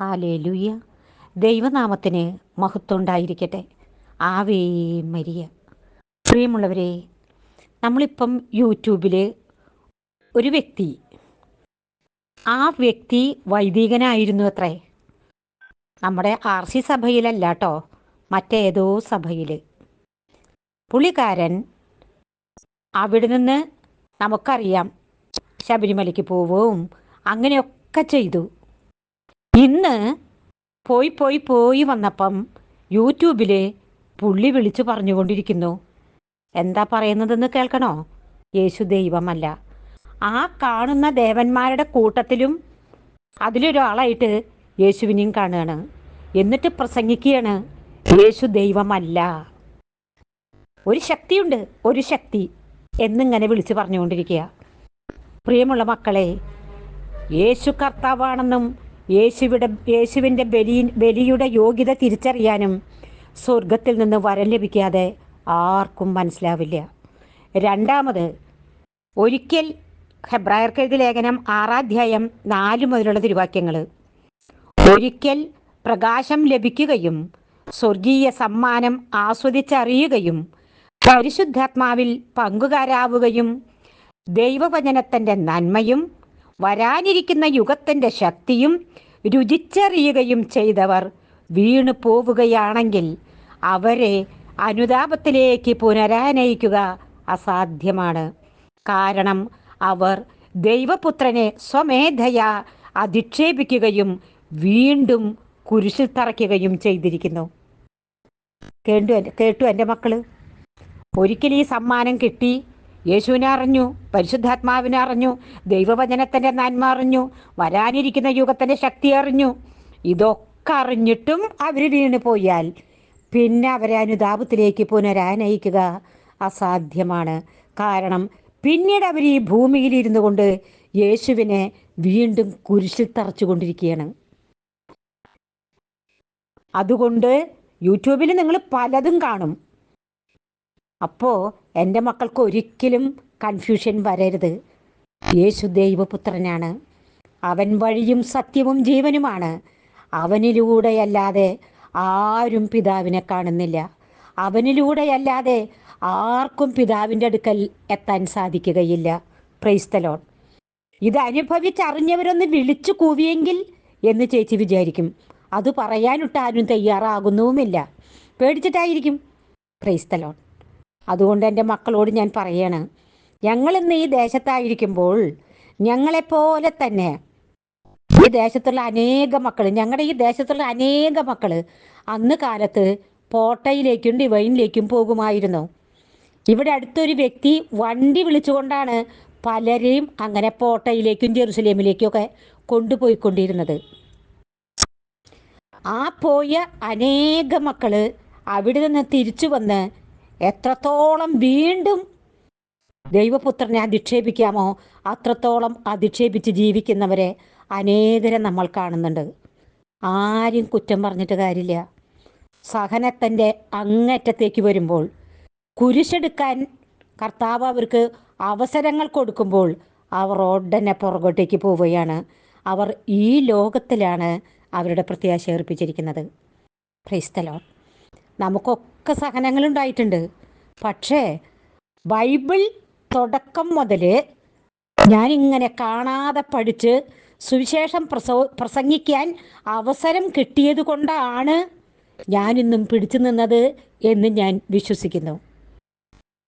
Hallelujah ദൈവനാമത്തിന് മഹത്വമുണ്ടായിരിക്കട്ടെ. Ave Maria. പ്രിയമുള്ളവരെ നമ്മളിപ്പം യൂട്യൂബിൽ ഒരു വ്യക്തി ആ വ്യക്തി വൈദികനായിരുന്നു അത്രേ നമ്മുടെ ആർ സി സഭയിലല്ല കേട്ടോ മറ്റേതോ സഭയിൽ പുള്ളിക്കാരൻ അവിടെ നിന്ന് നമുക്കറിയാം ശബരിമലയ്ക്ക് പോവും അങ്ങനെയൊക്കെ ചെയ്തു. ഇന്ന് പോയി പോയി പോയി വന്നപ്പം യൂട്യൂബിൽ പുള്ളി വിളിച്ചു പറഞ്ഞുകൊണ്ടിരിക്കുന്നു. എന്താ പറയുന്നതെന്ന് കേൾക്കണോ? യേശു ദൈവമല്ല. ആ കാണുന്ന ദേവന്മാരുടെ കൂട്ടത്തിലും അതിലൊരാളായിട്ട് യേശുവിനെയും കാണുകയാണ്. എന്നിട്ട് പ്രസംഗിക്കുകയാണ് യേശു ദൈവമല്ല. ഒരു ശക്തിയുണ്ട് ഒരു ശക്തി എന്നിങ്ങനെ വിളിച്ചു പറഞ്ഞുകൊണ്ടിരിക്കുക. പ്രിയമുള്ള മക്കളെ യേശു കർത്താവാണെന്നും യേശുവിടെ യേശുവിന്റെ ബലി ബലിയുടെ യോഗ്യത തിരിച്ചറിയാനും സ്വർഗത്തിൽ നിന്ന് വരം ലഭിക്കാതെ ആർക്കും മനസ്സിലാവില്ല. രണ്ടാമത് ഒരിക്കൽ ഹെബ്രായർക്കെഴുതി ലേഖനം ആറാധ്യായം നാല് മുതലുള്ള തിരുവാക്യങ്ങൾ. ഒരിക്കൽ പ്രകാശം ലഭിക്കുകയും സ്വർഗീയ സമ്മാനം ആസ്വദിച്ചറിയുകയും പരിശുദ്ധാത്മാവിൽ പങ്കുകാരാവുകയും ദൈവവചനത്തിന്റെ നന്മയും വരാനിരിക്കുന്ന യുഗത്തിന്റെ ശക്തിയും രുചിച്ചറിയുകയും ചെയ്തവർ വീണു പോവുകയാണെങ്കിൽ അവരെ അനുതാപത്തിലേക്ക് പുനരാനയിക്കുക അസാധ്യമാണ്. കാരണം അവർ ദൈവപുത്രനെ സ്വമേധയാ അധിക്ഷേപിക്കുകയും വീണ്ടും കുരിശിൽ തറയ്ക്കുകയും ചെയ്തിരിക്കുന്നു. കേട്ടു കേട്ടു എന്റെ മക്കൾ ഒരിക്കൽ ഈ സമ്മാനം കിട്ടി. യേശുവിനെ അറിഞ്ഞു പരിശുദ്ധാത്മാവിനെ അറിഞ്ഞു ദൈവവചനത്തിന്റെ നന്മ അറിഞ്ഞു വരാനിരിക്കുന്ന യുഗത്തിന്റെ ശക്തി അറിഞ്ഞു. ഇതൊക്കെ അറിഞ്ഞിട്ടും അവർ വീണു പോയാൽ പിന്നെ അവരെ അനുതാപത്തിലേക്ക് പുനരാനയിക്കുക അസാധ്യമാണ്. കാരണം പിന്നീട് അവർ ഈ ഭൂമിയിൽ ഇരുന്നു കൊണ്ട് യേശുവിനെ വീണ്ടും കുരിശിൽ തറച്ചുകൊണ്ടിരിക്കുകയാണ്. അതുകൊണ്ട് യൂട്യൂബിൽ നിങ്ങൾ പലതും കാണും. അപ്പോൾ എന്റെ മക്കൾക്ക് ഒരിക്കലും കൺഫ്യൂഷൻ വരരുത്. യേശു ദൈവപുത്രനാണ്. അവൻ വഴിയും സത്യവും ജീവനുമാണ്. അവനിലൂടെയല്ലാതെ ആരും പിതാവിനെ കാണുന്നില്ല. അവനിലൂടെയല്ലാതെ ആർക്കും പിതാവിന്റെ അടുക്കൽ എത്താൻ സാധിക്കുകയില്ല. പ്രൈസ്തലോൺ ഇത് അനുഭവിച്ചറിഞ്ഞവരൊന്ന് വിളിച്ചു കൂവിയെങ്കിൽ എന്ന് ചേച്ചി വിചാരിക്കും. അത് പറയാനിട്ടാരും തയ്യാറാകുന്നവുമില്ല പേടിച്ചിട്ടായിരിക്കും. ക്രൈസ്തലോൺ അതുകൊണ്ട് എന്റെ മക്കളോട് ഞാൻ പറയാണ് ഞങ്ങളിന്ന് ഈ ദേശത്തായിരിക്കുമ്പോൾ ഞങ്ങളെപ്പോലെ തന്നെ ഈ ദേശത്തുള്ള അനേക മക്കൾ ഞങ്ങളുടെ ഈ ദേശത്തുള്ള അനേക മക്കൾ അന്ന് കാലത്ത് പോട്ടയിലേക്കും ഡിവൈനിലേക്കും പോകുമായിരുന്നു. ഇവിടെ അടുത്തൊരു വ്യക്തി വണ്ടി വിളിച്ചുകൊണ്ടാണ് പലരെയും അങ്ങനെ പോട്ടയിലേക്കും ജെറുസലേമിലേക്കും ഒക്കെ കൊണ്ടുപോയിക്കൊണ്ടിരുന്നത്. ആ പോയ അനേക മക്കൾ അവിടെ നിന്ന് തിരിച്ചു വന്ന് എത്രത്തോളം വീണ്ടും ദൈവപുത്രനെ അധിക്ഷേപിക്കാമോ അത്രത്തോളം അധിക്ഷേപിച്ച് ജീവിക്കുന്നവരെ അനേകരെ നമ്മൾ കാണുന്നുണ്ട്. ആരും കുറ്റം പറഞ്ഞിട്ട് കാര്യമില്ല. സഹനത്തിന്റെ അങ്ങറ്റത്തേക്ക് വരുമ്പോൾ കുരിശെടുക്കാൻ കർത്താവ് അവർക്ക് അവസരങ്ങൾ കൊടുക്കുമ്പോൾ അവർ ഉടനെ പുറകോട്ടേക്ക് പോവുകയാണ്. അവർ ഈ ലോകത്തിലാണ് അവരുടെ പ്രത്യാശ ഏർപ്പിച്ചിരിക്കുന്നത്. ക്രൈസ്തലോ നമുക്കൊക്കെ സഹനങ്ങളുണ്ടായിട്ടുണ്ട്. പക്ഷേ ബൈബിൾ തുടക്കം മുതൽ ഞാനിങ്ങനെ കാണാതെ പഠിച്ച് സുവിശേഷം പ്രസോ പ്രസംഗിക്കാൻ അവസരം കിട്ടിയത് കൊണ്ടാണ് ഞാനിന്നും പിടിച്ചു നിന്നത് എന്ന് ഞാൻ വിശ്വസിക്കുന്നു.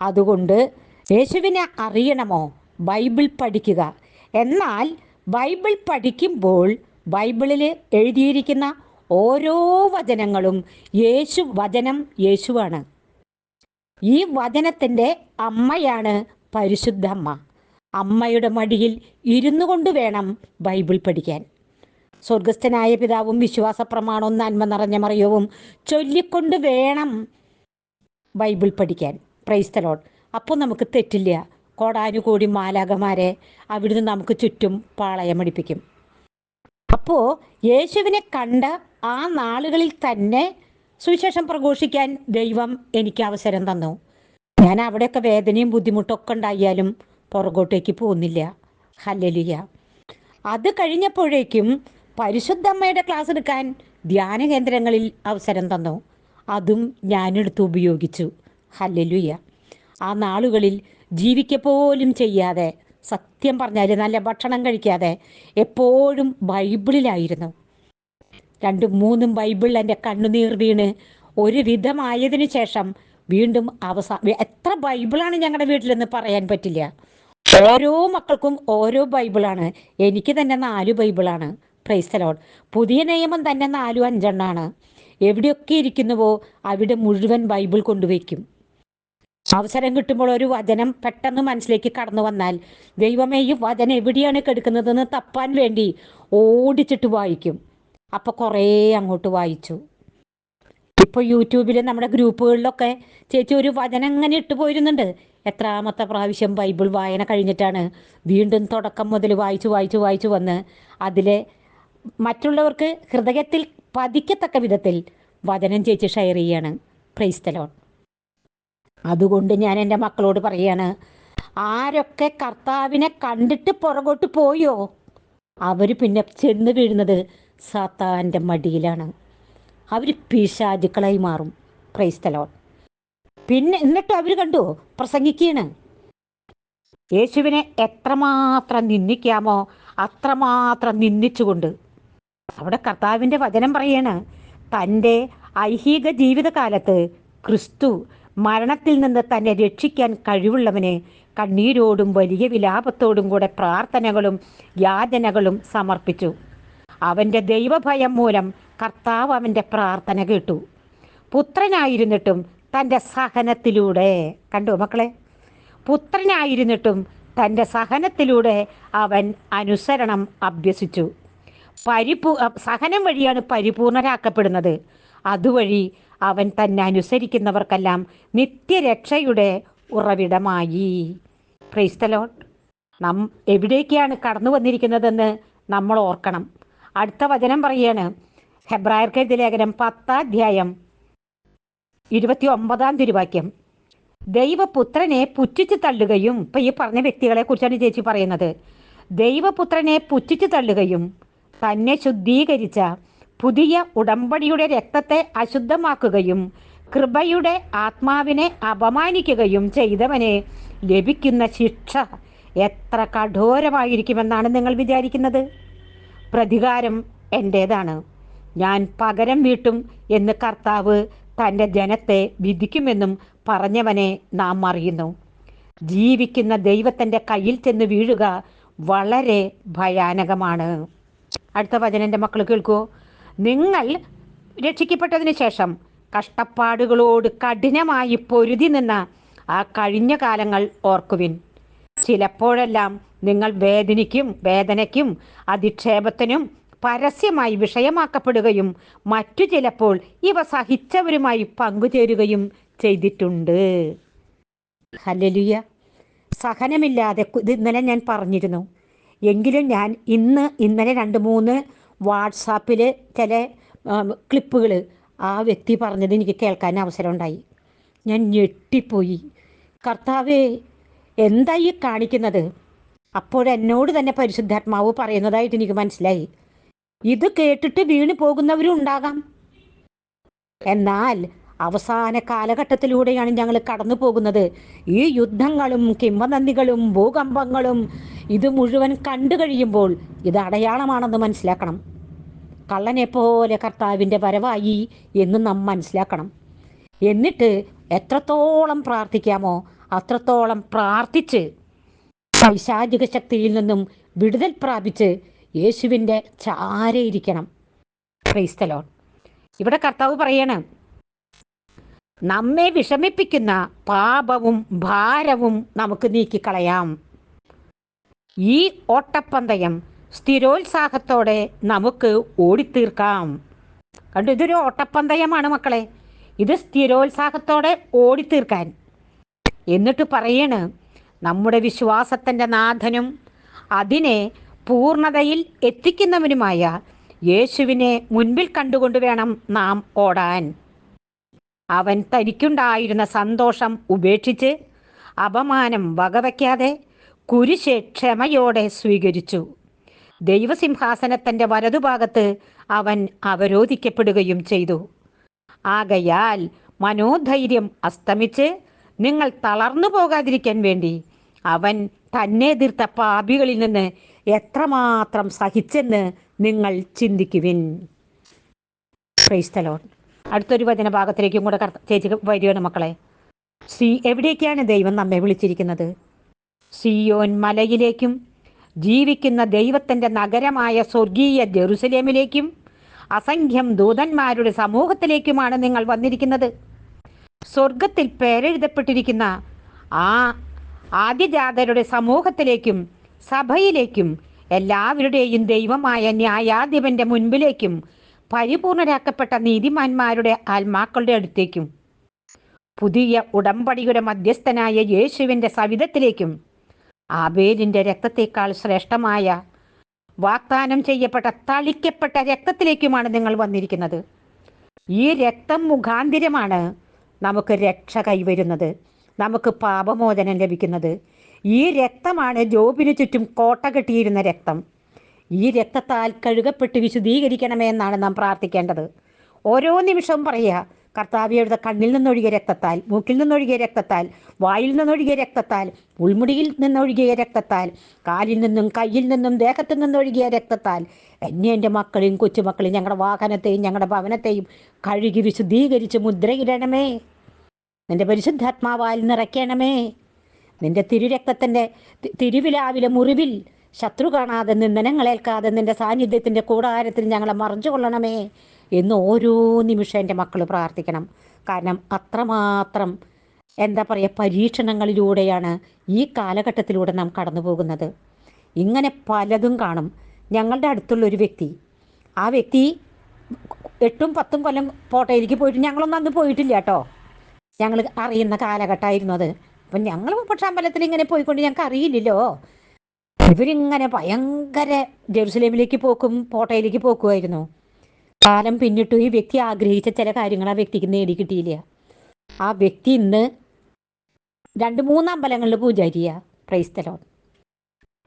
അതുകൊണ്ട് യേശുവിനെ അറിയണമോ? ബൈബിൾ പഠിക്കുക. എന്നാൽ ബൈബിൾ പഠിക്കുമ്പോൾ ബൈബിളിൽ എഴുതിയിരിക്കുന്ന ഓരോ വചനങ്ങളും യേശു വചനം യേശുവാണ്. ഈ വചനത്തിന്റെ അമ്മയാണ് പരിശുദ്ധ അമ്മ. അമ്മയുടെ മടിയിൽ ഇരുന്നു കൊണ്ട് വേണം ബൈബിൾ പഠിക്കാൻ. സ്വർഗസ്ഥനായ പിതാവും വിശ്വാസ പ്രമാണവും നന്മ നിറഞ്ഞ മറിയവും ചൊല്ലിക്കൊണ്ട് വേണം ബൈബിൾ പഠിക്കാൻ. പ്രൈസ്തലോൺ അപ്പോൾ നമുക്ക് തെറ്റില്ല. കോടാനുകൂടി മാലാകമാരെ അവിടുന്ന് നമുക്ക് ചുറ്റും പാളയമടിപ്പിക്കും. അപ്പോൾ യേശുവിനെ കണ്ട ആ നാളുകളിൽ തന്നെ സുവിശേഷം പ്രഘോഷിക്കാൻ ദൈവം എനിക്ക് അവസരം തന്നു. ഞാൻ അവിടെയൊക്കെ വേദനയും ബുദ്ധിമുട്ടൊക്കെ ഉണ്ടായാലും പുറകോട്ടേക്ക് പോകുന്നില്ല. ഹല്ലലിയ. അത് കഴിഞ്ഞപ്പോഴേക്കും പരിശുദ്ധമ്മയുടെ ക്ലാസ് എടുക്കാൻ ധ്യാന കേന്ദ്രങ്ങളിൽ അവസരം തന്നു. അതും ഞാനെടുത്ത് ഉപയോഗിച്ചു. ഹല്ലേലൂയ. ആ നാളുകളിൽ ജീവിക്ക പോലും ചെയ്യാതെ സത്യം പറഞ്ഞാൽ നല്ല ഭക്ഷണം കഴിക്കാതെ എപ്പോഴും ബൈബിളിലായിരുന്നു. രണ്ടും മൂന്നും ബൈബിൾ എന്റെ കണ്ണുനീർ വീണ്. ഒരു വിധമായതിനു ശേഷം വീണ്ടും അവസാ എത്ര ബൈബിളാണ് ഞങ്ങളുടെ വീട്ടിലെന്ന് പറയാൻ പറ്റില്ല. ഓരോ മക്കൾക്കും ഓരോ ബൈബിളാണ്. എനിക്ക് തന്നെ നാല് ബൈബിളാണ്. പ്രൈസലോൺ പുതിയ നിയമം തന്നെ നാലും അഞ്ചെണ്ണാണ്. എവിടെയൊക്കെ ഇരിക്കുന്നുവോ അവിടെ മുഴുവൻ ബൈബിൾ കൊണ്ടുവയ്ക്കും. അവസരം കിട്ടുമ്പോൾ ഒരു വചനം പെട്ടെന്ന് മനസ്സിലേക്ക് കടന്നു വന്നാൽ ദൈവമേ ഈ വചനം എവിടെയാണ് കെടുക്കുന്നതെന്ന് തപ്പാൻ വേണ്ടി ഓടിച്ചിട്ട് വായിക്കും. അപ്പോൾ കുറേ അങ്ങോട്ട് വായിച്ചു. ഇപ്പോൾ യൂട്യൂബിൽ നമ്മുടെ ഗ്രൂപ്പുകളിലൊക്കെ ചേച്ചി ഒരു വചനം ഇങ്ങനെ ഇട്ട് പോയിരുന്നുണ്ട്. എത്രാമത്തെ പ്രാവശ്യം ബൈബിൾ വായന കഴിഞ്ഞിട്ടാണ് വീണ്ടും തുടക്കം മുതൽ വായിച്ചു വായിച്ചു വായിച്ചു വന്ന് അതിലെ മറ്റുള്ളവർക്ക് ഹൃദയത്തിൽ പതിക്കത്തക്ക വിധത്തിൽ വചനം ചേച്ചി ഷെയർ ചെയ്യാണ്. പ്രൈസ്തലോൺ അതുകൊണ്ട് ഞാൻ എന്റെ മക്കളോട് പറയാണ് ആരൊക്കെ കർത്താവിനെ കണ്ടിട്ട് പുറകോട്ട് പോയോ? അവർ പിന്നെ ചെന്ന് വീഴുന്നത് സാത്താന്റെ മടിയിലാണ്. അവർ പിശാചുക്കളായി മാറും. ക്രൈസ്തലോൺ പിന്നെ എന്നിട്ട് അവർ കണ്ടു പ്രസംഗിക്കുകയാണ് യേശുവിനെ എത്രമാത്രം നിന്ദിക്കാമോ അത്രമാത്രം നിന്ദിച്ചുകൊണ്ട്. അവിടെ കർത്താവിന്റെ വചനം പറയാണ് തന്റെ ഐഹിക ജീവിതകാലത്ത് ക്രിസ്തു മരണത്തിൽ നിന്ന് തന്നെ രക്ഷിക്കാൻ കഴിവുള്ളവനെ കണ്ണീരോടും വലിയ വിലാപത്തോടും കൂടെ പ്രാർത്ഥനകളും യാചനകളും സമർപ്പിച്ചു. അവന്റെ ദൈവഭയം മൂലം കർത്താവ് അവന്റെ പ്രാർത്ഥന കേട്ടു. പുത്രനായിരുന്നിട്ടും തന്റെ സഹനത്തിലൂടെ കണ്ടു മക്കളെ? പുത്രനായിരുന്നിട്ടും തന്റെ സഹനത്തിലൂടെ അവൻ അനുസരണം അഭ്യസിച്ചു. പരിപൂ സഹനം വഴിയാണ് പരിപൂർണരാക്കപ്പെടുന്നത്. അതുവഴി അവൻ തന്നെ അനുസരിക്കുന്നവർക്കെല്ലാം നിത്യരക്ഷയുടെ ഉറവിടമായി. ക്രൈസ്തലോൺ നം എവിടേക്കാണ് കടന്നു വന്നിരിക്കുന്നതെന്ന് നമ്മൾ ഓർക്കണം. അടുത്ത വചനം പറയാണ് ഹെബ്രായർക്കെഴുതി ലേഖനം പത്താധ്യായം ഇരുപത്തി ഒമ്പതാം തിരുവാക്യം. ദൈവപുത്രനെ പുച്ഛിച്ചു തള്ളുകയും ഇപ്പം ഈ പറഞ്ഞ വ്യക്തികളെ കുറിച്ചാണ് ചേച്ചി പറയുന്നത്. ദൈവപുത്രനെ പുച്ഛിച്ചു തള്ളുകയും തന്നെ ശുദ്ധീകരിച്ച പുതിയ ഉടമ്പടിയുടെ രക്തത്തെ അശുദ്ധമാക്കുകയും കൃപയുടെ ആത്മാവിനെ അപമാനിക്കുകയും ചെയ്തവനെ ലഭിക്കുന്ന ശിക്ഷ എത്ര കഠോരമായിരിക്കുമെന്നാണ് നിങ്ങൾ വിചാരിക്കുന്നത്? പ്രതികാരം എന്റേതാണ് ഞാൻ പകരം വീട്ടും എന്ന് കർത്താവ് തന്റെ ജനത്തെ വിധിക്കുമെന്നും പറഞ്ഞവനെ നാം അറിയുന്നു. ജീവിക്കുന്ന ദൈവത്തിന്റെ കയ്യിൽ ചെന്ന് വീഴുക വളരെ ഭയാനകമാണ്. അടുത്ത വചനം എന്റെ മക്കൾ കേൾക്കൂ. നിങ്ങൾ രക്ഷിക്കപ്പെട്ടതിന് ശേഷം കഷ്ടപ്പാടുകളോട് കഠിനമായി പൊരുതി നിന്ന ആ കഴിഞ്ഞ കാലങ്ങൾ ഓർക്കുവിൻ. ചിലപ്പോഴെല്ലാം നിങ്ങൾ വേദനിക്കും വേദനയ്ക്കും അധിക്ഷേപത്തിനും പരസ്യമായി വിഷയമാക്കപ്പെടുകയും മറ്റു ചിലപ്പോൾ ഇവ സഹിച്ചവരുമായി പങ്കുചേരുകയും ചെയ്തിട്ടുണ്ട്. ഹലലുയ സഹനമില്ലാതെ ഇത് ഇന്നലെ ഞാൻ പറഞ്ഞിരുന്നു. എങ്കിലും ഞാൻ ഇന്ന് ഇന്നലെ രണ്ട് മൂന്ന് വാട്സാപ്പിൽ ചില ക്ലിപ്പുകൾ ആ വ്യക്തി പറഞ്ഞത് എനിക്ക് കേൾക്കാൻ അവസരമുണ്ടായി ഞാൻ ഞെട്ടിപ്പോയി. കർത്താവേ എന്താ ഈ കാണിക്കുന്നത് അപ്പോഴെന്നോട് തന്നെ പരിശുദ്ധാത്മാവ് പറയുന്നതായിട്ട് എനിക്ക് മനസ്സിലായി. ഇത് കേട്ടിട്ട് വീണു പോകുന്നവരും ഉണ്ടാകാം. എന്നാൽ അവസാന കാലഘട്ടത്തിലൂടെയാണ് ഞങ്ങൾ കടന്നു പോകുന്നത്. ഈ യുദ്ധങ്ങളും കിംവദന്തികളും ഭൂകമ്പങ്ങളും ഇത് മുഴുവൻ കണ്ടു കഴിയുമ്പോൾ ഇത് അടയാളമാണെന്ന് മനസ്സിലാക്കണം. കള്ളനെ പോലെ കർത്താവിന്റെ വരവായി എന്ന് നാം മനസ്സിലാക്കണം. എന്നിട്ട് എത്രത്തോളം പ്രാർത്ഥിക്കാമോ അത്രത്തോളം പ്രാർത്ഥിച്ച് പൈശാചിക ശക്തിയിൽ നിന്നും വിടുതൽ പ്രാപിച്ച് യേശുവിന്റെ ചാരയിരിക്കണം. ക്രൈസ്തലോൺ ഇവിടെ കർത്താവ് പറയണം നമ്മെ വിഷമിപ്പിക്കുന്ന പാപവും ഭാരവും നമുക്ക് നീക്കിക്കളയാം. ഈ ഓട്ടപ്പന്തയം സ്ഥിരോത്സാഹത്തോടെ നമുക്ക് ഓടിത്തീർക്കാം. കണ്ടു ഇതൊരു ഓട്ടപ്പന്തയമാണ് മക്കളെ. ഇത് സ്ഥിരോത്സാഹത്തോടെ ഓടിത്തീർക്കാൻ എന്നിട്ട് പറയണ് നമ്മുടെ വിശ്വാസത്തിന്റെ നാഥനും അതിനെ പൂർണതയിൽ എത്തിക്കുന്നവനുമായ യേശുവിനെ മുൻപിൽ കണ്ടുകൊണ്ട് വേണം നാം ഓടാൻ. അവൻ തനിക്കുണ്ടായിരുന്ന സന്തോഷം ഉപേക്ഷിച്ച് അപമാനം വകവയ്ക്കാതെ കുരിശ് ക്ഷമയോടെ സ്വീകരിച്ചു. ദൈവസിംഹാസനത്തിന്റെ വലതുഭാഗത്ത് അവൻ അവരോധിക്കപ്പെടുകയും ചെയ്തു. ആകയാൽ മനോധൈര്യം അസ്തമിച്ച് നിങ്ങൾ തളർന്നു പോകാതിരിക്കാൻ വേണ്ടി അവൻ തന്നെ എതിർത്ത പാപികളിൽ നിന്ന് എത്രമാത്രം സഹിച്ചെന്ന് നിങ്ങൾ ചിന്തിക്കുവിൻ. ക്രൈസ്തലോൺ അടുത്തൊരു വചന ഭാഗത്തിലേക്കും കൂടെ ചേച്ചി വരികയാണ് മക്കളെ. സി എവിടേക്കാണ് ദൈവം നമ്മെ വിളിച്ചിരിക്കുന്നത്? സിയോൻ മലയിലേക്കും ജീവിക്കുന്ന ദൈവത്തിന്റെ നഗരമായ സ്വർഗീയ ജെറുസലേമിലേക്കും അസംഖ്യം ദൂതന്മാരുടെ സമൂഹത്തിലേക്കുമാണ് നിങ്ങൾ വന്നിരിക്കുന്നത്. സ്വർഗത്തിൽ പേരെഴുതപ്പെട്ടിരിക്കുന്ന ആ ആദ്യജാതരുടെ സമൂഹത്തിലേക്കും സഭയിലേക്കും എല്ലാവരുടെയും ദൈവമായ ന്യായാധിപന്റെ മുൻപിലേക്കും പരിപൂർണരാക്കപ്പെട്ട നീതിമാന്മാരുടെ ആത്മാക്കളുടെ അടുത്തേക്കും പുതിയ ഉടമ്പടിയുടെ മധ്യസ്ഥനായ യേശുവിന്റെ സവിധത്തിലേക്കും ആബേലിന്റെ രക്തത്തേക്കാൾ ശ്രേഷ്ഠമായ വാഗ്ദാനം ചെയ്യപ്പെട്ട തളിക്കപ്പെട്ട രക്തത്തിലേക്കുമാണ് നിങ്ങൾ വന്നിരിക്കുന്നത്. ഈ രക്തം മുഖാന്തിരമാണ് നമുക്ക് രക്ഷ കൈവരുന്നത് നമുക്ക് പാപമോചനം ലഭിക്കുന്നത്. ഈ രക്തമാണ് ജോബിന് ചുറ്റും കോട്ട കെട്ടിയിരുന്ന രക്തം. ഈ രക്തത്താൽ കഴുകപ്പെട്ട് വിശുദ്ധീകരിക്കണമേ എന്നാണ് നാം പ്രാർത്ഥിക്കേണ്ടത്. ഓരോ നിമിഷവും പറയുക കർത്താവിയുടെ കണ്ണിൽ നിന്നൊഴുകിയ രക്തത്താൽ മൂക്കിൽ നിന്നൊഴുകിയ രക്തത്താൽ വായിൽ നിന്നൊഴുകിയ രക്തത്താൽ ഉൾമുടിയിൽ നിന്നൊഴുകിയ രക്തത്താൽ കാലിൽ നിന്നും കയ്യിൽ നിന്നും ദേഹത്തു നിന്നൊഴുകിയ രക്തത്താൽ എന്നെ എന്റെ മക്കളെയും കൊച്ചുമക്കളെയും ഞങ്ങളുടെ വാഹനത്തെയും ഞങ്ങളുടെ ഭവനത്തെയും കഴുകി വിശുദ്ധീകരിച്ച് മുദ്രയിടണമേ. നിന്റെ പരിശുദ്ധാത്മാവാൽ നിറയ്ക്കണമേ. നിന്റെ തിരുരക്തത്തിന്റെ തിരുവിലാവിലെ മുറിവിൽ ശത്രു കാണാതെ നിന്ദനങ്ങളേൽക്കാതെ നിന്റെ സാന്നിധ്യത്തിന്റെ കൂടാരത്തിൽ ഞങ്ങളെ മറിഞ്ഞു കൊള്ളണമേ എന്ന് ഓരോ നിമിഷം എന്റെ മക്കൾ പ്രാർത്ഥിക്കണം. കാരണം അത്രമാത്രം എന്താ പറയുക പരീക്ഷണങ്ങളിലൂടെയാണ് ഈ കാലഘട്ടത്തിലൂടെ നാം കടന്നു പോകുന്നത്. ഇങ്ങനെ പലതും കാണും. ഞങ്ങളുടെ അടുത്തുള്ള ഒരു വ്യക്തി ആ വ്യക്തി എട്ടും പത്തും കൊല്ലം പോട്ടയിലേക്ക് പോയിട്ട് ഞങ്ങളൊന്നും അന്ന് പോയിട്ടില്ല കേട്ടോ. ഞങ്ങൾ അറിയുന്ന കാലഘട്ടമായിരുന്നു അത്. അപ്പം ഞങ്ങൾ പക്ഷെ അമ്പലത്തിൽ ഇങ്ങനെ പോയിക്കൊണ്ട് ഞങ്ങൾക്ക് അറിയില്ലല്ലോ. ഇവരിങ്ങനെ ഭയങ്കര ജെറുസലേമിലേക്ക് പോക്കും പോട്ടയിലേക്ക് പോക്കുമായിരുന്നു. കാലം പിന്നിട്ടു ഈ വ്യക്തി ആഗ്രഹിച്ച ചില കാര്യങ്ങൾ ആ വ്യക്തിക്ക് നേടി കിട്ടിയില്ല. ആ വ്യക്തി ഇന്ന് രണ്ട് മൂന്ന് അമ്പലങ്ങളിൽ പൂജാരിയ. ക്രൈസ്തലോൺ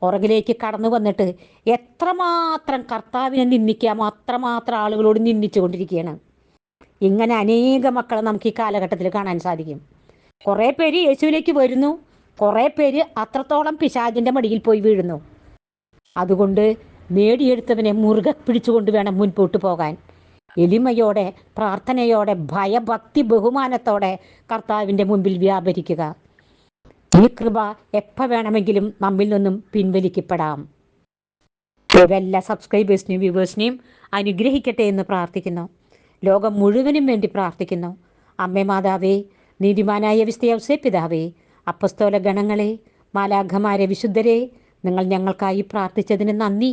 പുറകിലേക്ക് കടന്നു വന്നിട്ട് എത്രമാത്രം കർത്താവിനെ നിന്ദിക്കുക അത്രമാത്രം ആളുകളോട് നിന്ദിച്ചു കൊണ്ടിരിക്കുകയാണ്. ഇങ്ങനെ അനേക മക്കളെ നമുക്ക് ഈ കാലഘട്ടത്തിൽ കാണാൻ സാധിക്കും. കുറേ പേര് യേശുവിലേക്ക് വരുന്നു. കുറേ പേര് അത്രത്തോളം പിശാചിന്റെ മടിയിൽ പോയി വീഴുന്നു. അതുകൊണ്ട് നേടിയെടുത്തവനെ മുറുകെ പിടിച്ചുകൊണ്ട് വേണം മുൻപോട്ട് പോകാൻ. എളിമയോടെ പ്രാർത്ഥനയോടെ ഭയഭക്തി ബഹുമാനത്തോടെ കർത്താവിന്റെ മുമ്പിൽ വ്യാപരിക്കുക. ഈ കൃപ എപ്പ വേണമെങ്കിലും നമ്മിൽ നിന്നും പിൻവലിക്കപ്പെടാം. എല്ലാ സബ്സ്ക്രൈബേഴ്സിനെയും വ്യൂവേഴ്സിനെയും അനുഗ്രഹിക്കട്ടെ എന്ന് പ്രാർത്ഥിക്കുന്നു. ലോകം മുഴുവനും വേണ്ടി പ്രാർത്ഥിക്കുന്നു. അമ്മേ മാതാവേ നീതിമാനായ വിസ്തയവസേ പിതാവേ അപ്പസ്തോല ഗണങ്ങളെ മാലാഘമാരെ വിശുദ്ധരെ നിങ്ങൾ ഞങ്ങൾക്കായി പ്രാർത്ഥിച്ചതിന് നന്ദി.